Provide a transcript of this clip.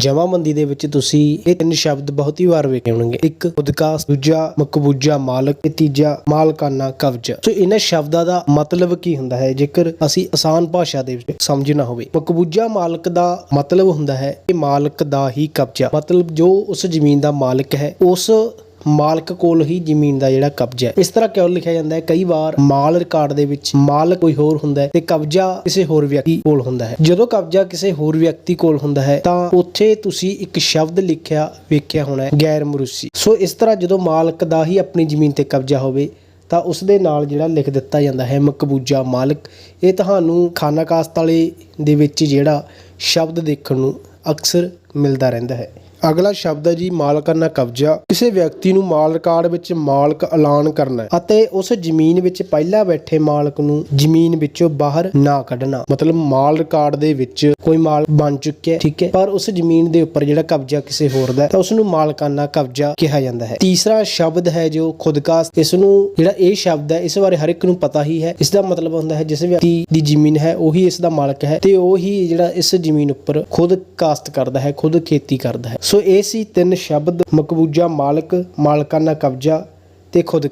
ਜਮਾਬੰਦੀ ਦੇ ਵਿੱਚ ਤੁਸੀਂ ਇਹ ਤਿੰਨ ਸ਼ਬਦ ਬਹੁਤ ਹੀ ਵਾਰ ਵੇਖੇ ਹੋਣਗੇ। ਇੱਕ ਉਦਕਾਸ ਦੂਜਾ, ਮਕਬੂਜਾ, ਮਾਲਕ, ਤੇ ਤੀਜਾ, ਮਾਲਕਾਨਾ, ਕਬਜ਼ਾ। ਸੋ ਇਹਨਾਂ ਸ਼ਬਦਾਂ ਦਾ ਮਤਲਬ ਕੀ ਹੁੰਦਾ ਹੈ? ਜੇਕਰ ਅਸੀਂ ਆਸਾਨ ਭਾਸ਼ਾ ਦੇ ਵਿੱਚ ਸਮਝਣਾ ਹੋਵੇ, ਮਕਬੂਜਾ, ਮਾਲਕ ਦਾ ਮਤਲਬ ਹੁੰਦਾ ਹੈ ਕਿ ਮਾਲਕ ਦਾ ਹੀ ਕਬਜ਼ਾ। ਮਤਲਬ ਜੋ ਉਸ ਜ਼ਮੀਨ ਦਾ ਮਾਲਕ ਹੈ, ਉਸ ਮਾਲਕ ਕੋਲ ਹੀ ਜ਼ਮੀਨ ਦਾ ਜਿਹੜਾ ਕਬਜ਼ਾ ਹੈ। ਇਸ ਤਰ੍ਹਾਂ ਕਿਉਂ ਲਿਖਿਆ ਜਾਂਦਾ ਹੈ? ਕਈ ਵਾਰ ਮਾਲ ਰਿਕਾਰਡ ਦੇ ਵਿੱਚ ਮਾਲ ਕੋਈ ਹੋਰ ਹੁੰਦਾ ਹੈ ਤੇ ਕਬਜ਼ਾ ਕਿਸੇ ਹੋਰ ਵਿਅਕਤੀ ਕੋਲ ਹੁੰਦਾ ਹੈ। ਜਦੋਂ ਕਬਜ਼ਾ ਕਿਸੇ ਹੋਰ ਵਿਅਕਤੀ ਕੋਲ ਹੁੰਦਾ ਹੈ, ਤਾਂ ਉੱਥੇ ਤੁਸੀਂ ਇੱਕ ਸ਼ਬਦ ਲਿਖਿਆ, ਵੇਖਿਆ ਹੋਣਾ ਹੈ ਗੈਰ ਮਰੂਸੀ ਸੋ ਇਸ ਤਰ੍ਹਾਂ ਜਦੋਂ ਮਾਲਕ ਦਾ ਹੀ ਆਪਣੀ ਜ਼ਮੀਨ ਤੇ ਕਬਜ਼ਾ ਹੋਵੇ, ਤਾਂ ਉਸ ਦੇ ਨਾਲ ਜਿਹੜਾ ਲਿਖ ਦਿੱਤਾ ਜਾਂਦਾ ਹੈ, ਮਕਬੂਜਾ ਮਾਲਕ। ਇਹ ਤੁਹਾਨੂੰ ਖਾਨਾ ਕਾਸਤ ਵਾਲੇ ਦੇ ਵਿੱਚ ਜਿਹੜਾ ਸ਼ਬਦ ਦੇਖਣ ਨੂੰ ਅਕਸਰ ਮਿਲਦਾ ਰਹਿੰਦਾ ਹੈ। ਅਗਲਾ ਸ਼ਬਦ ਹੈ ਜੀ ਮਾਲਕਾਨਾ ਕਬਜ਼ਾ। ਕਿਸੇ ਵਿਅਕਤੀ ਨੂੰ ਮਾਲ ਰਿਕਾਰਡ ਵਿੱਚ ਮਾਲਕ ਐਲਾਨ ਕਰਨਾ ਅਤੇ ਉਸ ਜ਼ਮੀਨ ਵਿੱਚ ਪਹਿਲਾਂ ਬੈਠੇ ਮਾਲਕ ਨੂੰ ਜ਼ਮੀਨ ਵਿੱਚੋਂ ਬਾਹਰ ਨਾ ਕੱਢਣਾ। ਮਤਲਬ ਮਾਲ ਰਿਕਾਰਡ ਦੇ ਵਿੱਚ ਕੋਈ ਮਾਲ ਬਣ ਚੁੱਕਿਆ ਠੀਕ ਹੈ। ਪਰ ਉਸ ਜ਼ਮੀਨ ਦੇ ਉੱਪਰ ਜਿਹੜਾ ਕਬਜ਼ਾ ਕਿਸੇ ਹੋਰ ਦਾ ਤਾਂ ਉਸ ਨੂੰ ਮਾਲਕਾਨਾ ਕਬਜ਼ਾ ਕਿਹਾ ਜਾਂਦਾ ਹੈ। ਤੀਸਰਾ ਸ਼ਬਦ ਹੈ ਜੋ ਖੁਦਕਾਸ਼ਤ ਇਸ ਨੂੰ ਜਿਹੜਾ ਇਹ ਸ਼ਬਦ ਹੈ, ਇਸ ਬਾਰੇ ਹਰ ਇੱਕ ਨੂੰ ਪਤਾ ਹੀ ਹੈ। ਇਸ ਦਾ ਮਤਲਬ ਹੁੰਦਾ ਹੈ, ਜਿਸ ਵਿਅਕਤੀ ਦੀ ਜ਼ਮੀਨ ਹੈ, ਉਹੀ ਇਸ ਦਾ ਮਾਲਕ ਹੈ ਤੇ ਉਹੀ ਜਿਹੜਾ ਇਸ ਜ਼ਮੀਨ ਉੱਪਰ ਖੁਦ ਕਾਸਤ ਕਰਦਾ ਹੈ, ਖੁਦ ਖੇਤੀ ਕਰਦਾ ਹੈ। ਸੋ ਇਹ ਸੀ ਤਿੰਨ ਸ਼ਬਦ ਮਕਬੂਜਾ ਮਾਲਕ ਮਾਲਕਾਨਾ ਕਬਜ਼ਾ ਤੇ ਖੁਦ